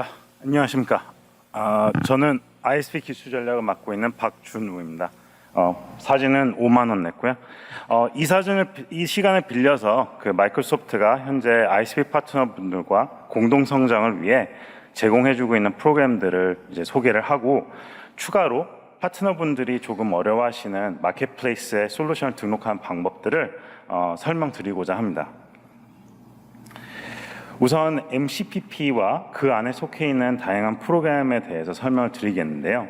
아, 안녕하십니까. 아, 저는 ISP 기술 전략을 맡고 있는 박준우입니다. 어, 사진은 5만 원 냈고요. 어, 이 사진을 비- 이 시간을 빌려서 그 마이크로소프트가 현재 ISP 파트너분들과 공동 성장을 위해 제공해주고 있는 프로그램들을 이제 소개를 하고 추가로 파트너분들이 조금 어려워하시는 마켓플레이스에 솔루션을 등록하는 방법들을 어, 설명드리고자 합니다. 우선 MCPP와 그 안에 속해 있는 다양한 프로그램에 대해서 설명을 드리겠는데요.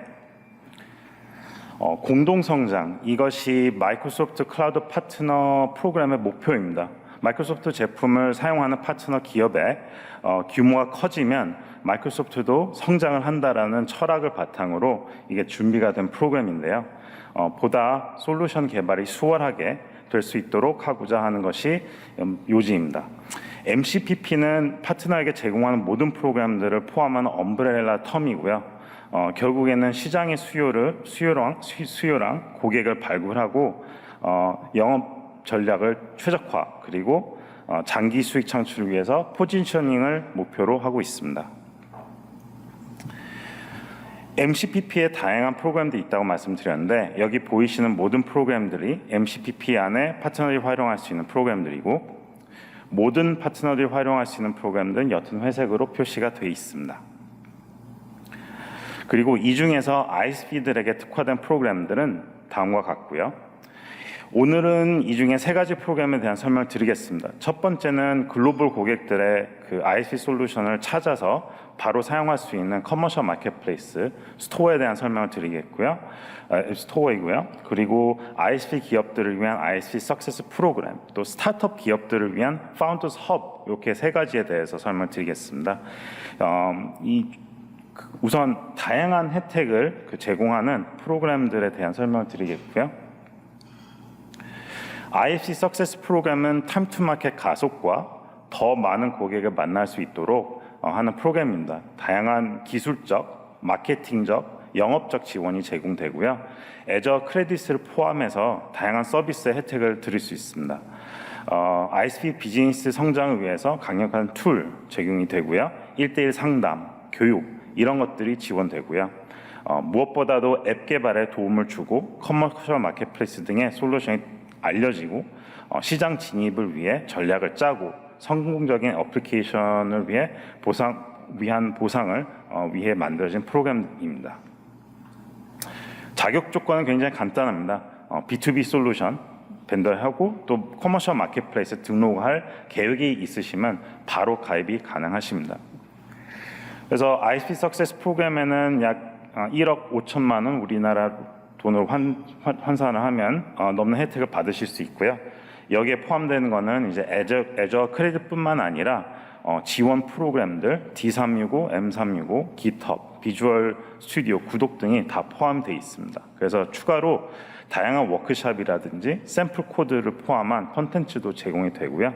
어, 공동 성장 이것이 마이크로소프트 클라우드 파트너 프로그램의 목표입니다. 마이크로소프트 제품을 사용하는 파트너 기업의 어, 규모가 커지면 마이크로소프트도 성장을 한다라는 철학을 바탕으로 이게 준비가 된 프로그램인데요. 어, 보다 솔루션 개발이 수월하게 될 수 있도록 하고자 하는 것이 음, 요지입니다. MCPP는 파트너에게 제공하는 모든 프로그램들을 포함하는 엄브렐라 텀이고요. 어, 결국에는 시장의 수요를 수요랑 수- 수요랑 고객을 발굴하고 어, 영업 전략을 최적화 그리고 어, 장기 수익 창출을 위해서 포지셔닝을 목표로 하고 있습니다. MCPP에 다양한 프로그램들이 있다고 말씀드렸는데 여기 보이시는 모든 프로그램들이 MCPP 안에 파트너들이 활용할 수 있는 프로그램들이고 모든 파트너들이 활용할 수 있는 프로그램들은 옅은 회색으로 표시가 되어 있습니다. 그리고 이 중에서 ISP들에게 특화된 프로그램들은 다음과 같고요. 오늘은 이 중에 세 가지 프로그램에 대한 설명을 드리겠습니다. 첫 번째는 글로벌 고객들의 그 ISP 솔루션을 찾아서 바로 사용할 수 있는 커머셜 마켓플레이스 스토어에 대한 설명을 드리겠고요. 아, 스토어이고요. 그리고 ISP 기업들을 위한 ISP 석세스 프로그램, 또 스타트업 기업들을 위한 파운더스 헙 이렇게 세 가지에 대해서 설명드리겠습니다. 어, 이그 우선 다양한 혜택을 그 제공하는 프로그램들에 대한 설명을 드리겠고요. IFC 석세스 프로그램은 타임 투 마켓 가속과 더 많은 고객을 만날 수 있도록 어, 하는 프로그램입니다. 다양한 기술적, 마케팅적, 영업적 지원이 제공되고요. 애저 크레딧을 포함해서 다양한 서비스의 혜택을 드릴 수 있습니다. 어, ISP 비즈니스 성장을 위해서 강력한 툴 제공이 되고요. 1대1 상담, 교육 이런 것들이 지원되고요. 어, 무엇보다도 앱 개발에 도움을 주고 커머셜 마켓플레이스 등의 솔루션이 알려지고 어, 시장 진입을 위해 전략을 짜고 성공적인 어플리케이션을 위해 보상 위한 보상을 어, 위해 만들어진 프로그램입니다. 자격 조건은 굉장히 간단합니다. 어, B2B 솔루션 벤더하고 또 커머셜 마켓플레이스 등록할 계획이 있으시면 바로 가입이 가능하십니다. 그래서 ISP 석세스 프로그램에는 약 어, 1억 5천만 원 우리나라 돈으로 환, 환, 환산을 하면 어, 넘는 혜택을 받으실 수 있고요. 여기에 포함되는 거는 이제 애저, 애저 크레딧뿐만 아니라 어, 지원 프로그램들 D365, M365, GitHub, 비주얼 스튜디오, 구독 등이 다 포함되어 있습니다. 그래서 추가로 다양한 워크샵이라든지 샘플 코드를 포함한 컨텐츠도 제공이 되고요.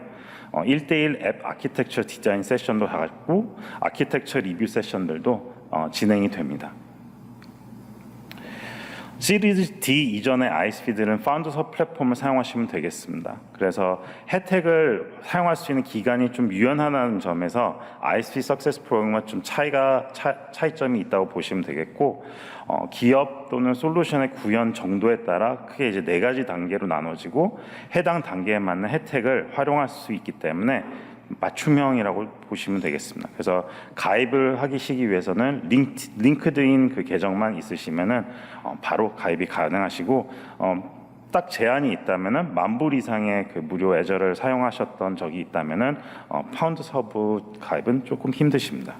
어, 1대1 앱 아키텍처 디자인 세션도 갖고 아키텍처 리뷰 세션들도 어, 진행이 됩니다. 시리즈 D 이전의 ISP들은 파운더서 플랫폼을 사용하시면 되겠습니다. 그래서 혜택을 사용할 수 있는 기간이 좀 유연하다는 점에서 ISP 석세스 프로그램과 좀 차이가 차, 차이점이 있다고 보시면 되겠고 어, 기업 또는 솔루션의 구현 정도에 따라 크게 이제 네 가지 단계로 나눠지고 해당 단계에 맞는 혜택을 활용할 수 있기 때문에 맞춤형이라고 보시면 되겠습니다. 그래서 가입을 하기 시기 위해서는 링크, 링크드인 그 계정만 있으시면은 어, 바로 가입이 가능하시고 어, 딱 제한이 있다면은 만불 이상의 그 무료 애저를 사용하셨던 적이 있다면은 어, 파운드 서브 가입은 조금 힘드십니다.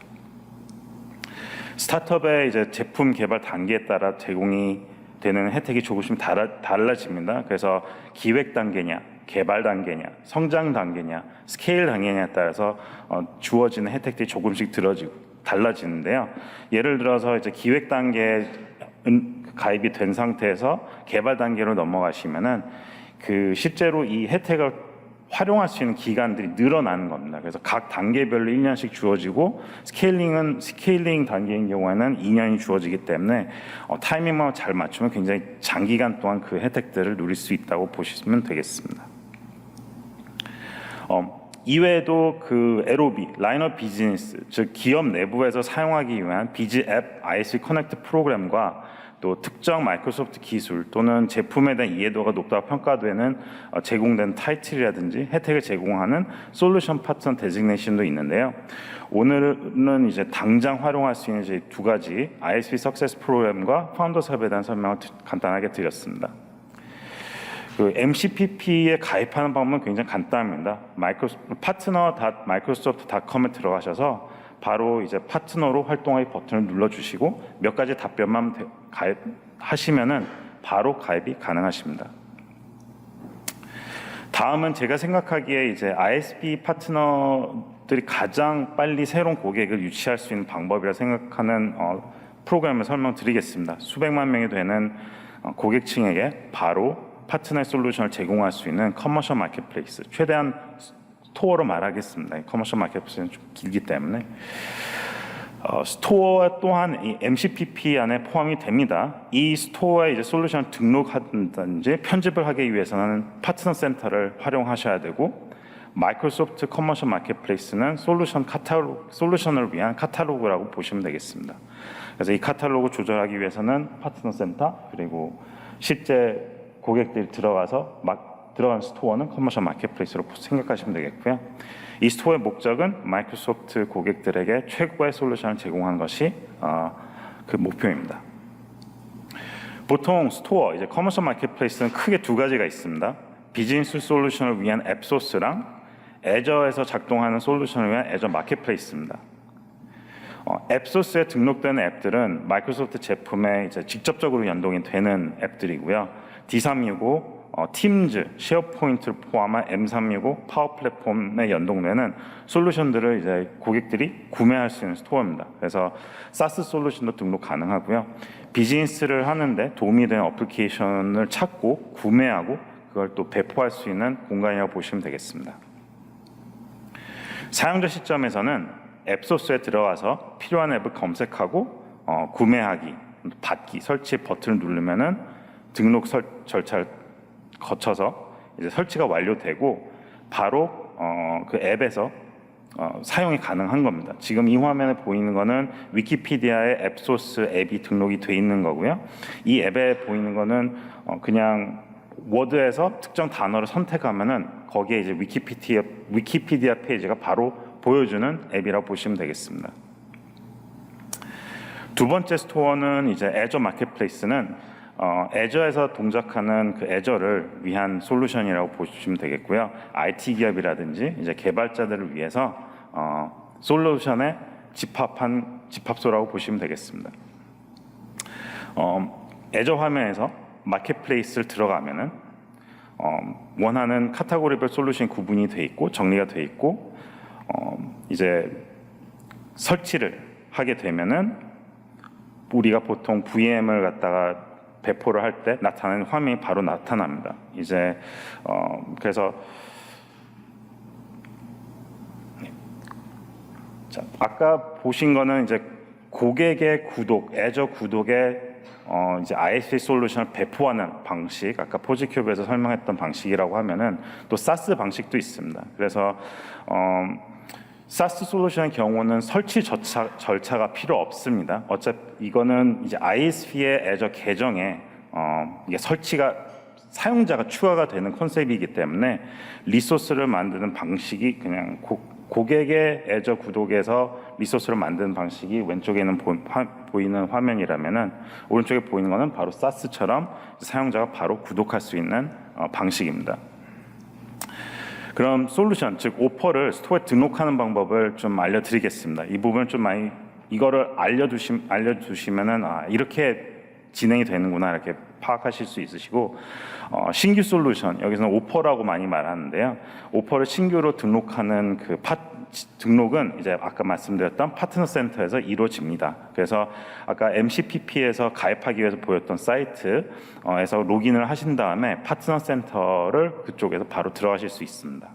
스타트업의 이제 제품 개발 단계에 따라 제공이 되는 혜택이 조금씩 달라, 달라집니다. 그래서 기획 단계냐, 개발 단계냐, 성장 단계냐, 스케일 단계냐에 따라서 어, 주어지는 혜택들이 조금씩 들어지고 달라지는데요. 예를 들어서 이제 기획 단계 가입이 된 상태에서 개발 단계로 넘어가시면은 그 실제로 이 혜택을 활용할 수 있는 기간들이 늘어나는 겁니다. 그래서 각 단계별로 1년씩 주어지고 스케일링은 스케일링 단계인 경우에는 2년이 주어지기 때문에 어, 타이밍만 잘 맞추면 굉장히 장기간 동안 그 혜택들을 누릴 수 있다고 보시면 되겠습니다. 어, 이외에도 그 LOB, 라인업 비즈니스, 즉 기업 내부에서 사용하기 위한 비즈 앱 ISV 커넥트 프로그램과 또 특정 마이크로소프트 기술 또는 제품에 대한 이해도가 높다고 평가되는 어, 제공된 타이틀이라든지 혜택을 제공하는 솔루션 파트너 데지그네이션도 있는데요. 오늘은 이제 당장 활용할 수 있는 이제 두 가지 ISV 석세스 프로그램과 파운더 사업에 대한 설명을 드- 간단하게 드렸습니다. 그 MCPP에 가입하는 방법은 굉장히 간단합니다. 마이크로 파트너 마이크로소프트.com에 들어가셔서 바로 이제 파트너로 활동하기 버튼을 눌러주시고 몇 가지 답변만 대- 가입하시면은 바로 가입이 가능하십니다. 다음은 제가 생각하기에 이제 ISP 파트너들이 가장 빨리 새로운 고객을 유치할 수 있는 방법이라 생각하는 어, 프로그램을 설명드리겠습니다. 수백만 명이 되는 어, 고객층에게 바로 파트너 솔루션을 제공할 수 있는 커머셜 마켓플레이스 최대한 스토어로 말하겠습니다. 커머셜 마켓플레이스는 좀 길기 때문에 어, 스토어 또한 이 MCPP 안에 포함이 됩니다. 이 스토어에 이제 솔루션을 등록하든지 편집을 하기 위해서는 파트너 센터를 활용하셔야 되고 마이크로소프트 커머셜 마켓플레이스는 솔루션 카탈로그 솔루션을 위한 카탈로그라고 보시면 되겠습니다. 그래서 이 카탈로그 조절하기 위해서는 파트너 센터 그리고 실제 고객들이 들어가서 막 들어간 스토어는 커머셜 마켓플레이스로 생각하시면 되겠고요. 이 스토어의 목적은 마이크로소프트 고객들에게 최고의 솔루션을 제공한 것이 어, 그 목표입니다. 보통 스토어 이제 커머셜 마켓플레이스는 크게 두 가지가 있습니다. 비즈니스 솔루션을 위한 앱 소스랑 애저에서 작동하는 솔루션을 위한 애저 마켓플레이스입니다. 어, 앱 소스에 등록되는 앱들은 마이크로소프트 제품에 이제 직접적으로 연동이 되는 앱들이고요. D365, 어, 팀즈, 쉐어포인트를 포함한 M365 파워 플랫폼에 연동되는 솔루션들을 이제 고객들이 구매할 수 있는 스토어입니다. 그래서 사스 솔루션도 등록 가능하고요. 비즈니스를 하는데 도움이 되는 어플리케이션을 찾고 구매하고 그걸 또 배포할 수 있는 공간이라고 보시면 되겠습니다. 사용자 시점에서는 앱 소스에 들어가서 필요한 앱을 검색하고 어, 구매하기, 받기, 설치 버튼을 누르면은 등록 설, 절차를 거쳐서 이제 설치가 완료되고 바로 어, 그 앱에서 어, 사용이 가능한 겁니다. 지금 이 화면에 보이는 거는 위키피디아의 앱 소스 앱이 등록이 돼 있는 거고요. 이 앱에 보이는 거는 어, 그냥 워드에서 특정 단어를 선택하면은 거기에 이제 위키피디아 위키피디아 페이지가 바로 보여주는 앱이라고 보시면 되겠습니다. 두 번째 스토어는 이제 애저 마켓플레이스는 어, 애저에서 동작하는 그 애저를 위한 솔루션이라고 보시면 되겠고요. IT 기업이라든지 이제 개발자들을 위해서 어, 솔루션에 집합한 집합소라고 보시면 되겠습니다. 어, 애저 화면에서 마켓플레이스를 들어가면은 어, 원하는 카테고리별 솔루션 구분이 돼 있고 정리가 돼 있고 어, 이제 설치를 하게 되면은 우리가 보통 VM을 갖다가 배포를 할 때 나타나는 화면이 바로 나타납니다. 이제 어, 그래서 자, 아까 보신 거는 이제 고객의 구독, 애저 구독에 어, 이제 ISP 솔루션을 배포하는 방식, 아까 포지큐브에서 설명했던 방식이라고 하면은 또 사스 방식도 있습니다. 그래서 어, 사스 솔루션의 경우는 설치 절차, 절차가 필요 없습니다. 어차피 이거는 이제 ISP의 애저 계정에 어, 이게 설치가 사용자가 추가가 되는 컨셉이기 때문에 리소스를 만드는 방식이 그냥 고, 고객의 애저 구독에서 리소스를 만드는 방식이 왼쪽에는 보, 이는 화면이라면은 오른쪽에 보이는 거는 바로 사스처럼 사용자가 바로 구독할 수 있는 어, 방식입니다. 그럼 솔루션 즉 오퍼를 스토어에 등록하는 방법을 좀 알려드리겠습니다. 이 부분을 좀 많이 이거를 알려두시 알려두시면은 아 이렇게 진행이 되는구나 이렇게 파악하실 수 있으시고 어, 신규 솔루션 여기서는 오퍼라고 많이 말하는데요. 오퍼를 신규로 등록하는 그 파, 등록은 이제 아까 말씀드렸던 파트너 센터에서 이루어집니다. 그래서 아까 MCPP에서 가입하기 위해서 보였던 사이트에서 로그인을 하신 다음에 파트너 센터를 그쪽에서 바로 들어가실 수 있습니다.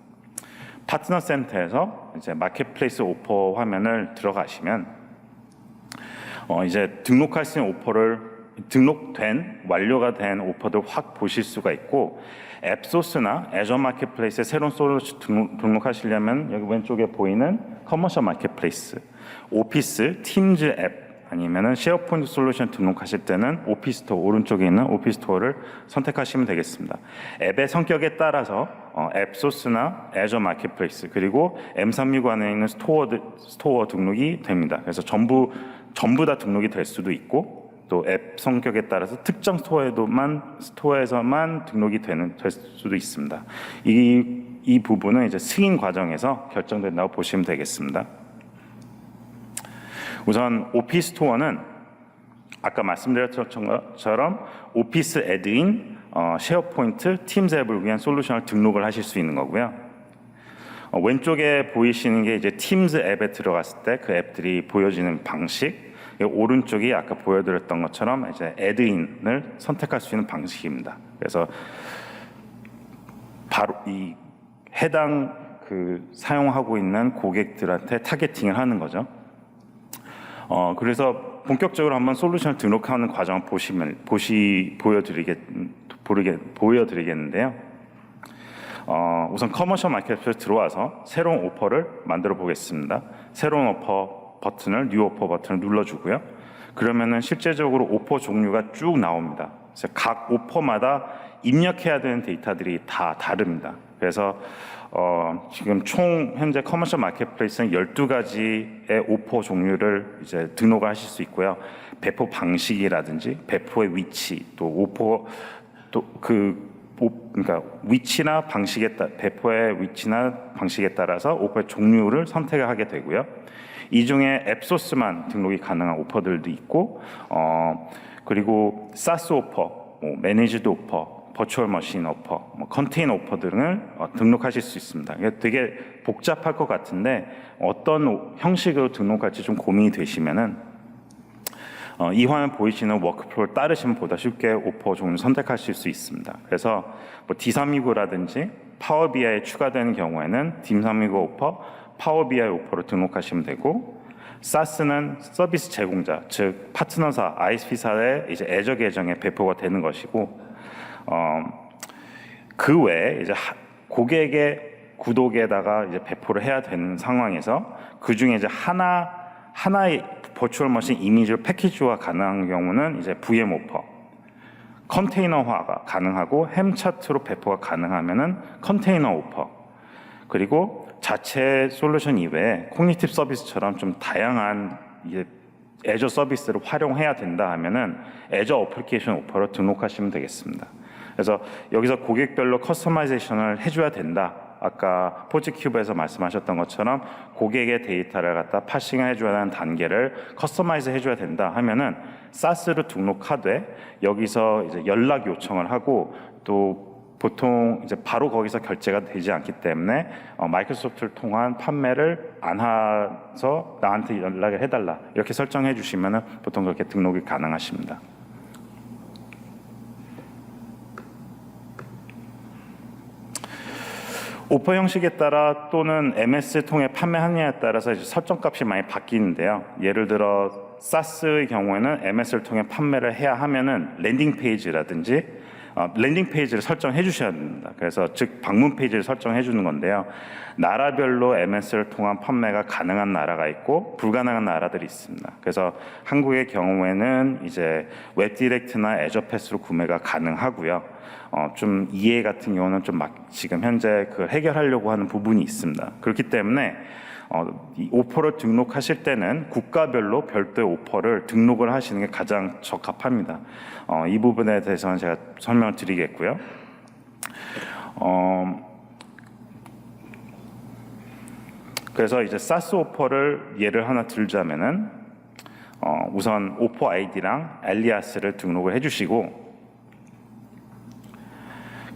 파트너 센터에서 이제 마켓플레이스 오퍼 화면을 들어가시면 어 이제 등록할 수 있는 오퍼를 등록된 완료가 된 오퍼들 확 보실 수가 있고 앱소스나 애저 마켓플레이스에 새로운 솔루션 등록, 등록 하시려면 여기 왼쪽에 보이는 커머셜 마켓플레이스, 오피스, 팀즈 앱 아니면은 쉐어포인트 솔루션 등록하실 때는 오피스토어 오른쪽에 있는 오피스토어를 선택하시면 되겠습니다. 앱의 성격에 따라서 어, 앱소스나 애저 마켓플레이스 그리고 M365 안에 있는 스토어 스토어 등록이 됩니다. 그래서 전부 전부 다 등록이 될 수도 있고 또 앱 성격에 따라서 특정 스토어에도만 스토어에서만 등록이 되는 될 수도 있습니다. 이 이 부분은 이제 승인 과정에서 결정된다고 보시면 되겠습니다. 우선 오피스 스토어는 아까 말씀드렸던 것처럼 오피스 애드인, 어, 쉐어포인트, 팀즈 앱을 위한 솔루션을 등록을 하실 수 있는 거고요. 어, 왼쪽에 보이시는 게 이제 팀즈 앱에 들어갔을 때 그 앱들이 보여지는 방식. 이 오른쪽이 아까 보여드렸던 것처럼 이제 애드인을 선택할 수 있는 방식입니다. 그래서 바로 이 해당 그 사용하고 있는 고객들한테 타겟팅을 하는 거죠. 어, 그래서 본격적으로 한번 솔루션을 등록하는 과정을 보시면 보시 보여드리겠 보르게 보여드리겠는데요. 어, 우선 커머셜 마켓에 들어와서 새로운 오퍼를 만들어 보겠습니다. 새로운 오퍼 버튼을 뉴 오퍼 버튼을 눌러주고요. 그러면은 실제적으로 오퍼 종류가 쭉 나옵니다. 그래서 각 오퍼마다 입력해야 되는 데이터들이 다 다릅니다. 그래서 어, 지금 총 현재 커머셜 마켓플레이스는 12가지의 오퍼 종류를 이제 등록을 하실 수 있고요. 배포 방식이라든지 배포의 위치 또 오퍼 또그 그러니까 위치나 방식에 따 배포의 위치나 방식에 따라서 오퍼의 종류를 선택을 하게 되고요. 이 중에 앱소스만 등록이 가능한 오퍼들도 있고 어 그리고 사스 오퍼, 뭐 매니지드 오퍼, 버추얼 머신 오퍼, 뭐 컨테이너 오퍼 등을 어, 등록하실 수 있습니다. 이게 되게 복잡할 것 같은데 어떤 오- 형식으로 등록할지 좀 고민이 되시면은 어, 이 화면 보이시는 워크플로우를 따르시면 보다 쉽게 오퍼 종류 선택하실 수 있습니다. 그래서 뭐 D365라든지 파워 BI에 추가되는 경우에는 D365 오퍼, 파워 BI 오퍼로 등록하시면 되고 사스는 서비스 제공자, 즉 파트너사, ISP사의 이제 애저 계정에 배포가 되는 것이고 어, 그 외에 이제 하- 고객의 구독에다가 이제 배포를 해야 되는 상황에서 그 중에 이제 하나 하나의 버추얼 머신 이미지를 패키지화 가능한 경우는 이제 VM 오퍼, 컨테이너화가 가능하고 햄 차트로 배포가 가능하면은 컨테이너 오퍼, 그리고 자체 솔루션 이외에 코니티브 서비스처럼 좀 다양한 이제 애저 서비스를 활용해야 된다 하면은 애저 어플리케이션 오퍼로 등록하시면 되겠습니다. 그래서 여기서 고객별로 커스터마이제이션을 해줘야 된다. 아까 포지큐브에서 말씀하셨던 것처럼 고객의 데이터를 갖다 파싱을 해줘야 하는 단계를 커스터마이즈 해줘야 된다 하면은 사스로 등록하되 여기서 이제 연락 요청을 하고 또 보통 이제 바로 거기서 결제가 되지 않기 때문에 어, 마이크로소프트를 통한 판매를 안 해서 나한테 연락을 해달라 이렇게 설정해 주시면은 보통 그렇게 등록이 가능하십니다. 오퍼 형식에 따라 또는 MS 통해 판매하느냐에 따라서 설정값이 많이 바뀌는데요. 예를 들어 사스의 경우에는 MS를 통해 판매를 해야 하면은 랜딩 페이지라든지 어, 랜딩 페이지를 설정해 주셔야 됩니다. 그래서 즉 방문 페이지를 설정해 주는 건데요. 나라별로 MS를 통한 판매가 가능한 나라가 있고 불가능한 나라들이 있습니다. 그래서 한국의 경우에는 이제 웹 디렉트나 애저 패스로 구매가 가능하고요. 어, 좀 이해 같은 경우는 좀 막 지금 현재 그 해결하려고 하는 부분이 있습니다. 그렇기 때문에 어, 이 오퍼를 등록하실 때는 국가별로 별도의 오퍼를 등록을 하시는 게 가장 적합합니다. 어, 이 부분에 대해서는 제가 설명을 드리겠고요. 어, 그래서 이제 사스 오퍼를 예를 하나 들자면은 어, 우선 오퍼 아이디랑 알리아스를 등록을 해주시고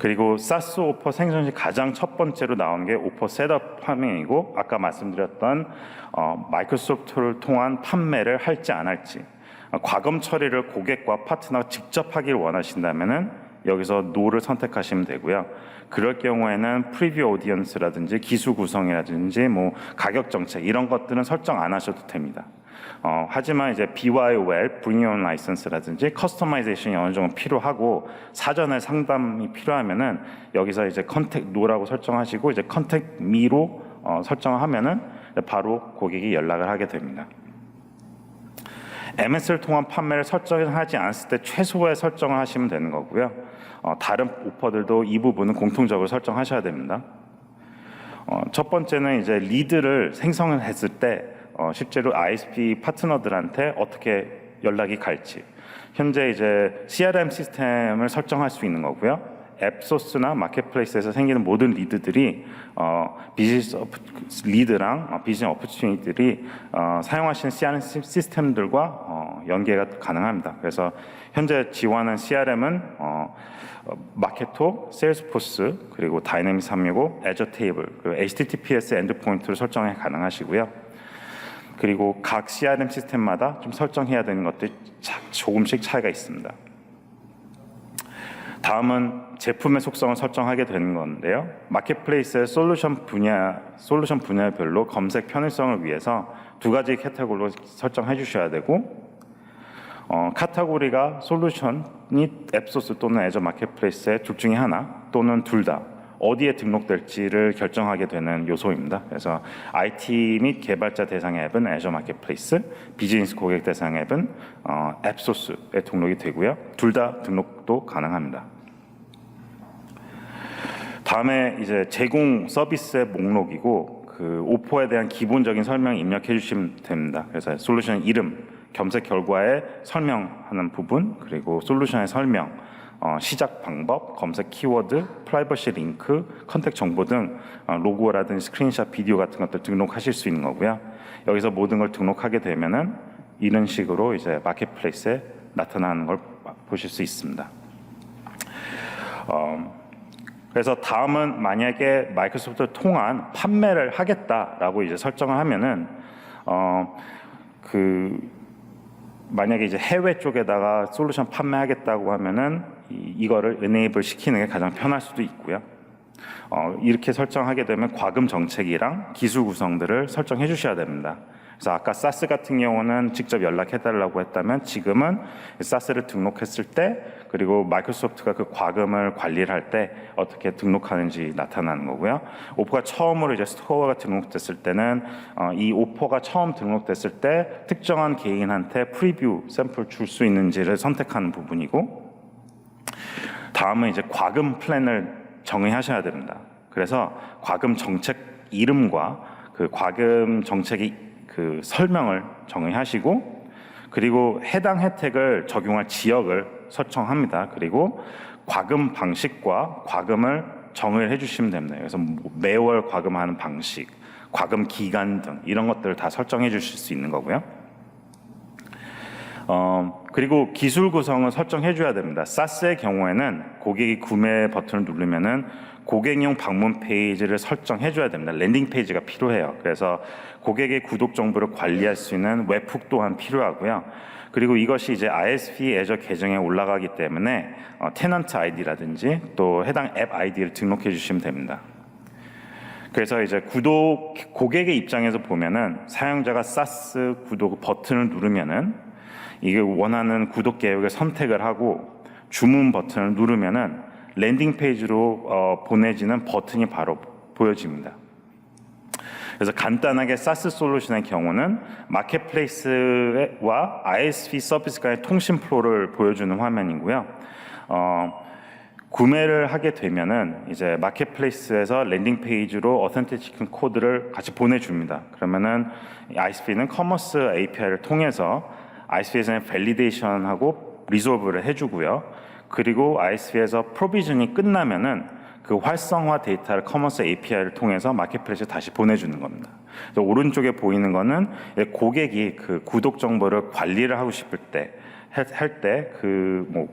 그리고 사스 오퍼 생성 시 가장 첫 번째로 나온 게 오퍼 셋업 화면이고 아까 말씀드렸던 어, 마이크로소프트를 통한 판매를 할지 안 할지 어, 과금 처리를 고객과 파트너가 직접 하길 원하신다면은 여기서 no를 선택하시면 되고요. 그럴 경우에는 프리뷰 오디언스라든지 기수 구성이라든지 뭐 가격 정책 이런 것들은 설정 안 하셔도 됩니다. 어, 하지만 이제 BYOL, Bring Your Own License라든지 커스터마이제이션이 어느 정도 필요하고 사전에 상담이 필요하면은 여기서 이제 컨택 노라고 설정하시고 이제 컨택 미로 어, 설정하면은 바로 고객이 연락을 하게 됩니다. MS를 통한 판매를 설정하지 않았을 때 최소의 설정을 하시면 되는 거고요. 어, 다른 오퍼들도 이 부분은 공통적으로 설정하셔야 됩니다. 어, 첫 번째는 이제 리드를 생성을 했을 때 어, 실제로 ISP 파트너들한테 어떻게 연락이 갈지 현재 이제 CRM 시스템을 설정할 수 있는 거고요. 앱 소스나 마켓플레이스에서 생기는 모든 리드들이 어, 비즈니스 어프, 리드랑 어, 비즈니스 어퍼튜니티들이 어, 사용하시는 CRM 시- 시스템들과 어, 연계가 가능합니다. 그래서 현재 지원하는 CRM은 어, 어, 마케토, 세일스포스 그리고 다이내믹 365, 애저 테이블 그리고 HTTPS 엔드포인트를 설정해 가능하시고요. 그리고 각 CRM 시스템마다 좀 설정해야 되는 것들이 차- 조금씩 차이가 있습니다. 다음은 제품의 속성을 설정하게 되는 건데요. 마켓플레이스의 솔루션 분야 솔루션 분야별로 검색 편의성을 위해서 두 가지 카테고리로 설정해 주셔야 되고 어, 카테고리가 솔루션이 앱소스 또는 애저 마켓플레이스의 둘 중에 하나 또는 둘 다 어디에 등록될지를 결정하게 되는 요소입니다. 그래서 IT 및 개발자 대상 앱은 애저 마켓플레이스, 비즈니스 고객 대상 앱은 어, 앱소스에 등록이 되고요. 둘 다 등록도 가능합니다. 다음에 이제 제공 서비스의 목록이고 그 오퍼에 대한 기본적인 설명 입력해 주시면 됩니다. 그래서 솔루션 이름, 검색 결과에 설명하는 부분, 그리고 솔루션의 설명, 어, 시작 방법, 검색 키워드, 프라이버시 링크, 컨택 정보 등 어, 로고라든지 스크린샷, 비디오 같은 것들 등록하실 수 있는 거고요. 여기서 모든 걸 등록하게 되면은 이런 식으로 이제 마켓플레이스에 나타나는 걸 보실 수 있습니다. 그래서 다음은 만약에 마이크로소프트를 통한 판매를 하겠다라고 이제 설정을 하면은 어 그 만약에 이제 해외 쪽에다가 솔루션 판매하겠다고 하면은 이, 이거를 enable 시키는 게 가장 편할 수도 있고요. 어, 이렇게 설정하게 되면 과금 정책이랑 기술 구성들을 설정해 주셔야 됩니다. 그래서 아까 사스 같은 경우는 직접 연락해 달라고 했다면 지금은 사스를 등록했을 때 그리고 마이크로소프트가 그 과금을 관리를 할 때 어떻게 등록하는지 나타나는 거고요. 오퍼가 처음으로 이제 스토어가 등록됐을 때는 어, 이 오퍼가 처음 등록됐을 때 특정한 개인한테 프리뷰 샘플 줄 수 있는지를 선택하는 부분이고 다음은 이제 과금 플랜을 정의하셔야 됩니다. 그래서 과금 정책 이름과 그 과금 정책의 그 설명을 정의하시고 그리고 해당 혜택을 적용할 지역을 설정합니다. 그리고 과금 방식과 과금을 정의를 해주시면 됩니다. 그래서 뭐 매월 과금하는 방식, 과금 기간 등 이런 것들을 다 설정해 주실 수 있는 거고요. 어, 그리고 기술 구성을 설정해 줘야 됩니다. 사스의 경우에는 고객이 구매 버튼을 누르면은 고객용 방문 페이지를 설정해 줘야 됩니다. 랜딩 페이지가 필요해요. 그래서 고객의 구독 정보를 관리할 수 있는 웹훅 또한 필요하고요. 그리고 이것이 이제 ISP 애저 계정에 올라가기 때문에 어, 테넌트 아이디라든지 또 해당 앱 아이디를 등록해 주시면 됩니다. 그래서 이제 구독 고객의 입장에서 보면은 사용자가 사스 구독 버튼을 누르면은 이게 원하는 구독 계획을 선택을 하고 주문 버튼을 누르면은 랜딩 페이지로 어, 보내지는 버튼이 바로 보여집니다. 그래서 간단하게 사스 솔루션의 경우는 마켓플레이스와 ISP 서비스 간의 통신 플로를 보여주는 화면이고요. 어, 구매를 하게 되면은 이제 마켓플레이스에서 랜딩 페이지로 어센티티케이션 코드를 같이 보내줍니다. 그러면은 ISP는 커머스 API를 통해서 ISP에서는 밸리데이션하고 리졸브를 해주고요. 그리고 ISP에서 프로비전이 끝나면은 그 활성화 데이터를 커머스 API를 통해서 마켓플레이스에 다시 보내주는 겁니다. 그래서 오른쪽에 보이는 거는 고객이 그 구독 정보를 관리를 하고 싶을 때 할 때 그뭐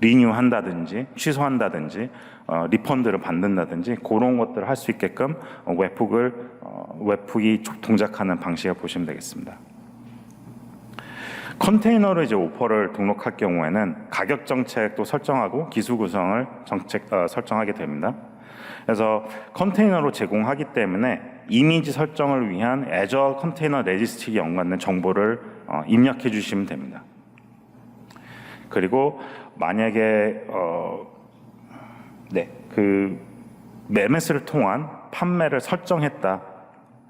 리뉴 한다든지 취소한다든지 어, 리펀드를 받는다든지 그런 것들을 할 수 있게끔 어, 웹훅을 어, 웹훅이 동작하는 방식을 보시면 되겠습니다. 컨테이너로 이제 오퍼를 등록할 경우에는 가격 정책도 설정하고 기술 구성을 정책 어, 설정하게 됩니다. 그래서 컨테이너로 제공하기 때문에 이미지 설정을 위한 애저 컨테이너 레지스틱이 연관된 정보를 어, 입력해 주시면 됩니다. 그리고 만약에 어, 네, 그 MEMS를 통한 판매를 설정했다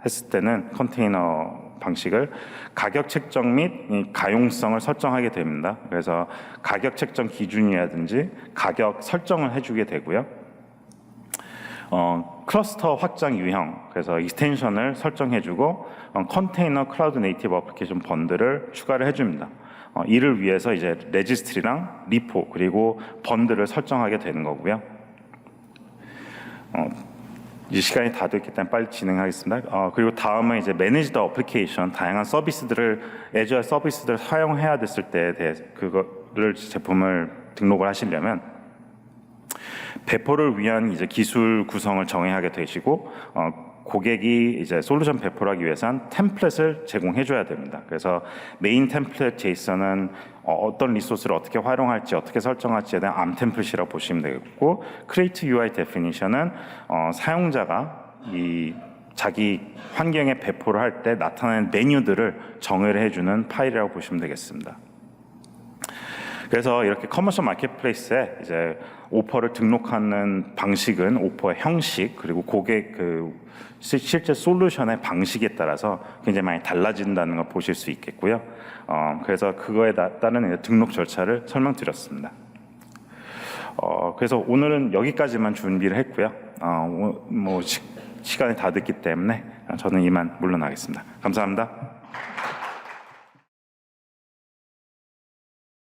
했을 때는 컨테이너 방식을 가격 책정 및이 가용성을 설정하게 됩니다. 그래서 가격 책정 기준이라든지 가격 설정을 해주게 되고요. 어, 클러스터 확장 유형 그래서 익스텐션을 설정해주고 어, 컨테이너 클라우드 네이티브 어플리케이션 번들을 추가를 해줍니다. 어, 이를 위해서 이제 레지스트리랑 리포 그리고 번들을 설정하게 되는 거고요. 어, 이제 시간이 다 됐기 때문에 빨리 진행하겠습니다. 어, 그리고 다음은 이제 매니지드 어플리케이션 다양한 서비스들을 애저의 서비스들을 사용해야 됐을 때에 대해 그거를 제품을 등록을 하시려면 배포를 위한 이제 기술 구성을 정해하게 되시고 어, 고객이 이제 솔루션 배포를 하기 위해선 템플릿을 제공해 줘야 됩니다. 그래서 메인 템플릿 제이슨은 어, 어떤 리소스를 어떻게 활용할지 어떻게 설정할지에 대한 암 템플릿이라고 보시면 되겠고 크리에이트 UI 데피니션은 어, 사용자가 이 자기 환경에 배포를 할 때 나타나는 메뉴들을 정의를 해주는 파일이라고 보시면 되겠습니다. 그래서 이렇게 커머셜 마켓플레이스에 이제 오퍼를 등록하는 방식은 오퍼의 형식 그리고 고객 그 시- 실제 솔루션의 방식에 따라서 굉장히 많이 달라진다는 걸 보실 수 있겠고요. 어, 그래서 그거에 따- 따른 등록 절차를 설명드렸습니다. 어, 그래서 오늘은 여기까지만 준비를 했고요. 어, 오- 뭐 시, 시간이 다 됐기 때문에 저는 이만 물러나겠습니다. 감사합니다.